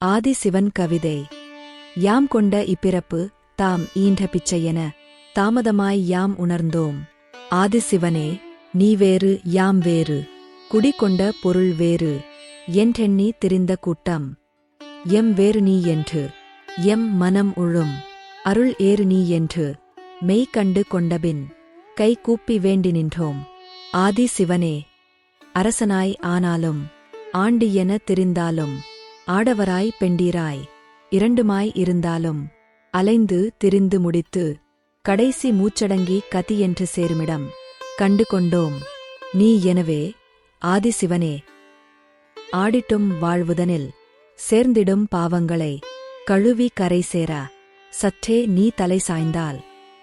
ஆதி சிவன் கவிதை. யாம் கொண்ட இப்பிறப்பு தாம் ஈன்ற பிச்சையென தாமதமாய் யாம் உணர்ந்தோம். ஆதி சிவனே நீ வேறு யாம் வேறு குடிகொண்ட பொருள் வேறு என்றெண்ணி திரிந்த கூட்டம். எம் வேறு நீ என்று எம் மனம் உழும் அருள் ஏறு நீ என்று மெய் கண்டு கொண்டபின் கை கூப்பி வேண்டி நின்றோம். ஆதி சிவனே அரசனாய் ஆனாலும் ஆண்டியென தெரிந்தாலும் ஆடவராய் பெண்டீராய் இரண்டுமாய் இருந்தாலும் அலைந்து திரிந்து முடித்து கடைசி மூச்சடங்கி கதி என்று சேருமிடம் கண்டு கொண்டோம் நீ எனவே ஆதிசிவனே. ஆடிட்டும் வாழ்வுதனில் சேர்ந்திடும் பாவங்களை கழுவி கரை சேரா. சற்றே நீ தலை சாய்ந்தால்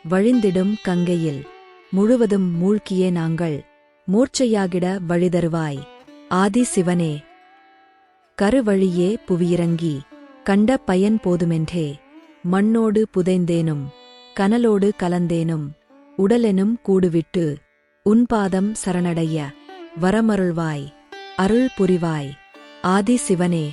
வழிந்திடும் கங்கையில் முழுவதும் மூழ்கியே நாங்கள் மூர்ச்சையாகிட வழிதருவாய். ஆதி சிவனே கருவழியே புவியிறங்கி கண்ட பயன் போதுமென்றே மண்ணோடு புதைந்தேனும் கனலோடு கலந்தேனும் உடலெனும் கூடுவிட்டு உன்பாதம் சரணடைய வரமருள்வாய் அருள் புரிவாய் ஆதி சிவனே